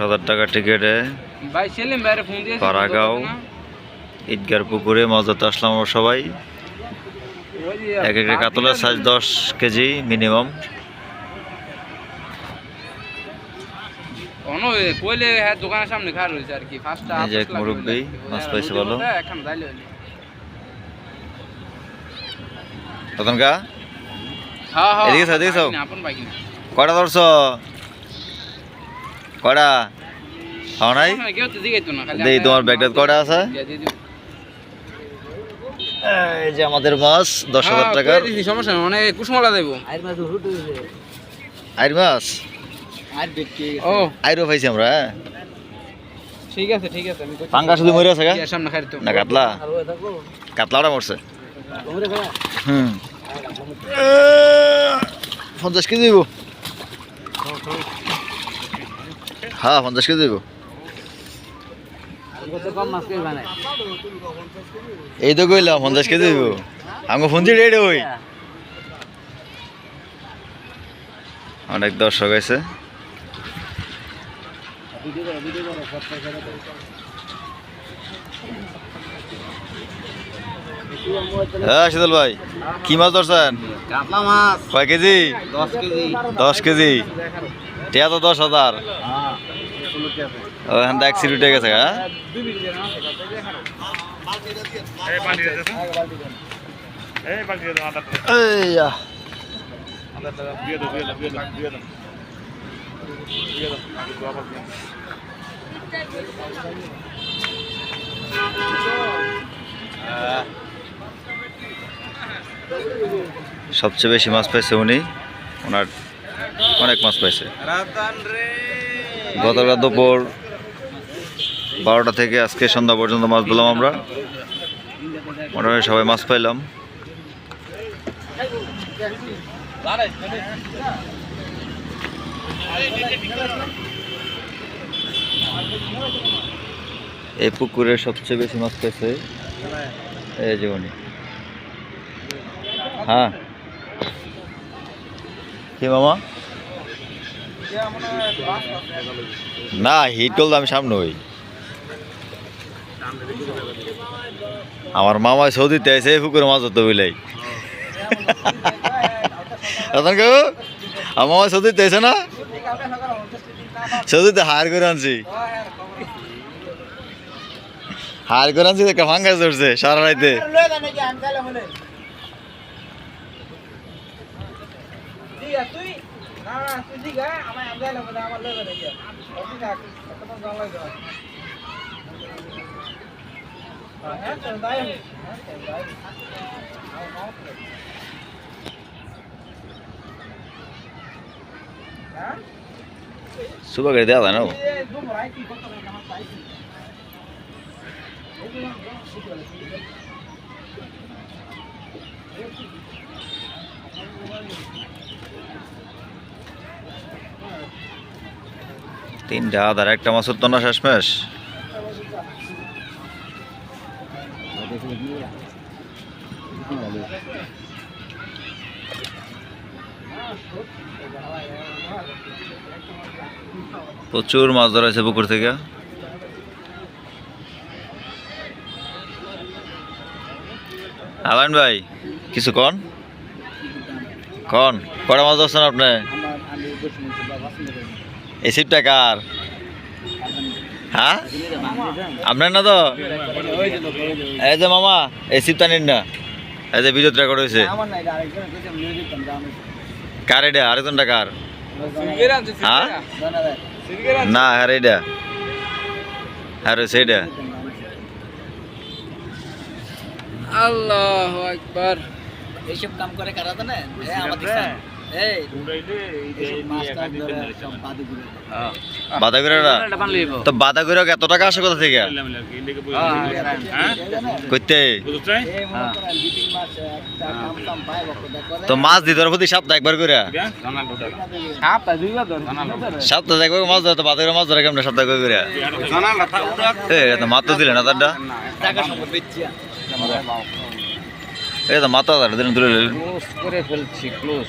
হাজার টাকা টিকিটে পাড়াগাঁও ঈদগার পুকুরে মজাতে আসলাম সবাই। এক একটা কাতলার সাইজ দশ কেজি মিনিমাম। হ্যাঁ দোকানের সামনে খার হইছে আর কি ফার্স্টটা এক মুরব্বি, মাছ পাইছে ভালো। হ্যাঁ হ্যাঁ এদিকে এদিকে না কয়টা ধরছ? কয়টা খাওয়া নাই? দেই তোমার ব্যাগটা কয়টা আছে। এই যে আমাদের মাছ দশ হাজার হ্যাঁ, টাকার। সমস্যা নেই মানে কুসমলা দেব। আইর মাছ ও আইরও পাইছি আমরা হ্যাঁ। ঠিক আছে ঠিক আছে আমি পাঙ্কা শুধু মরে আছে গা? না কাতলা? কাতলাটা মরছে। হুম। পঞ্চাশ কেজি দিব। হ্যাঁ পঞ্চাশ কেজি দিব। এই তো কইলাম পঞ্চাশ কেজি দিব। আমাকে ফোন দিয়ে রেডি হই। অনেক দর্শক আছে। হ্যাঁ শীতল ভাই কি মাছ ধরছেন? কয় কেজি? দশ কেজি। দশ কেজি। টিয়া তো দশ হাজার। ওখান থেকে অ্যাক্সিডেন্ট হয়ে গেছে হ্যাঁ? সবচেয়ে বেশি মাছ পাইছে উনি ওনার অনেক মাছ পাইছে। রাতান রে। গতকাল দুপুর বারোটা থেকে আজকে সন্ধ্যা পর্যন্ত মাছ ধরলাম আমরা। মোটামুটি সবাই মাছ পাইলাম। এই পুকুরে সবচেয়ে বেশি মাছ পেয়েছে এই উনি। হ্যাঁ। কি মামা? না, হিট করলে আমি সামনে হই। আমার মামা সৌদিতে এই পুকুরে মাছ ধরতে বুঝলাই। রতন কাকু, আমার মামা সৌদিতে এসে না? সৌদিতে হার করে আনছি। হার করে আনছি একটা ভাঙ্গা ধরছে সারা রাইতে। सुबह कर दिया था ना वो তিনটা আধার একটা মাছ না শেষমেশ। প্রচুর মাছ ধরা হয়েছে পুকুর থেকে। আলান ভাই, কিছু কন? কন, কটা মাছ ধরছেন আপনি? এই কার? হ্যাঁ? আপনার না তো? এই যে মামা এই সিপটা নিন না। এই যে বিদ্যুৎ রেকর্ড হয়েছে। কার এটা? আরেকজনটা কার? হ্যাঁ? না আর এটা আর সেইটা আল্লাহু আকবার। এইসব কাম করে কারা জানেন? আমাদের তো বাদাগুড়া এত টাকা আসে কোথা থেকে? করতে পায় বকটা করে। তো মাছ দিতে প্রতি সপ্তাহ একবার করে? সপ্তাহ একবার মাছ ধরে তো বাদাগুড়া মাছ ধরে কেমন সপ্তাহ করে? করে এ তো মাত্র দিলে না তারটা? এই তো মাত্র তার দিন তুলে নিলেন। ক্লোজ।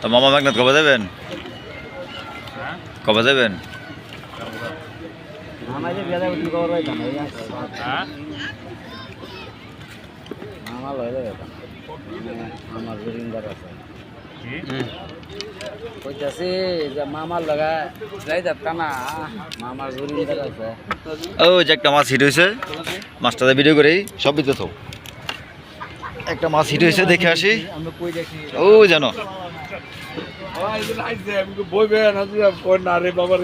তো মামা মেঘনাথ কবে দেবেন? কবে যাবেন আমার যে বিয়া উঠি খবর পাইতাম এই আমার লয় লয় আমার জরিন্দার আছে। কইতাছি যে মামার লগা যাই যাত্রা না মামার ও যে একটা মাছ হিট হয়েছে মাছটাতে ভিডিও করেই সব ভিতরে থাক। একটা মাছ হিট হয়েছে দেখে আসি। আমরা কই দেখি? ও জানো। বইবে না যে কই না বাবা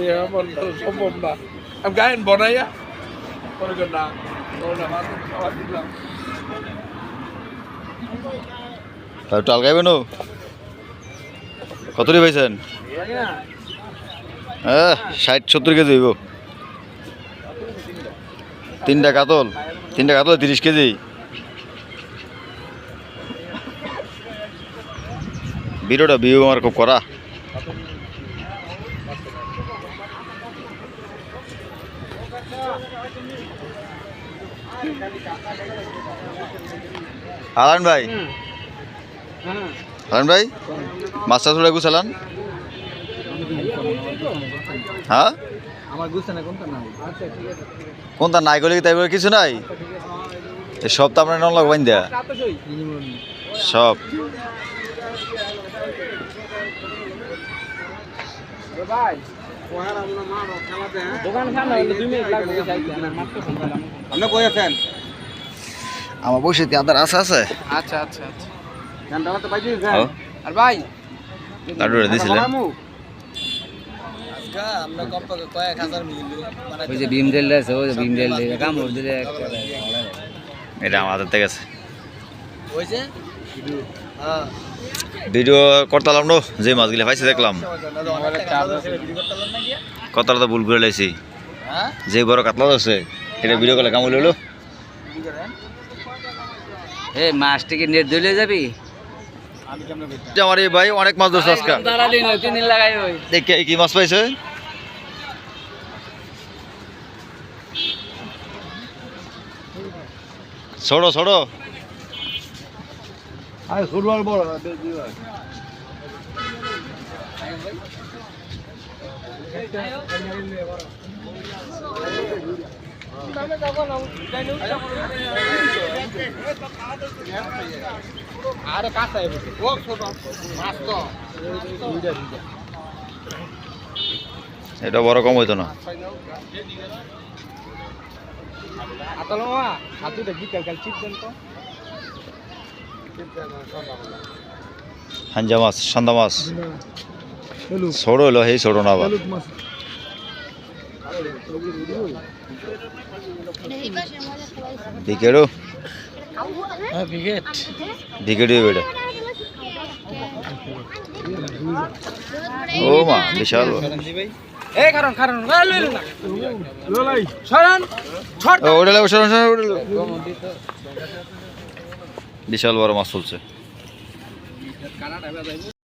বনাইয়া কত পাইছেন? হ্যাঁ ষাট সত্তর কেজি হইব। তিনটা কাতল তিনটা কাতল তিরিশ কেজি। ভিডিওটা ভিউ খুব করা। আলান ভাই। আলান ভাই মাছটা থোড়া গুছালান হ্যাঁ? কোনটা নাই গলে তাই বলে কিছু নাই? সব তো আপনার নন লাগবেন দেয়া সব। যাইতে আমার মাত্র ফোন করলাম আপনি কই আছেন? আমার বসে আদার আছে আছে? আচ্ছা আচ্ছা আচ্ছা। আর ভাই? দিছিলেন। ওই যে ভীম ডেল আছে ওই যে ভীম ডেল কামড় দিলে এটা আমার হাতের থেকে আছে। হ্যাঁ। ভিডিও করতালাম নো যে মাছগুলো পাইছে দেখলাম। কতটা তো ভুল করে লাইছি। যে বড় কাতলা আছে এটা ভিডিও করলে কামড় লইলো। এ মাছটিকে নেট ধরে যাবি? আমার এই ভাই অনেক মাছ ধরছে আজকে। কি মাছ পাইছে? ছোড়ো ছোড়ো আরে ফুটবল বড় না আরে তো এটা বড় কম হইতো না। আতলো মা হাতুটা বিকাল কাল চিপ দেন তো। হাঞ্জা মাছ সান্দা মাছ ছোড়ো হলো সেই ছোড়ো না আবার। ভিকেটও ভিকেটই বেটা ও মা বিশাল। ওটা ওটা। বিশাল বড় মাছ চলছে।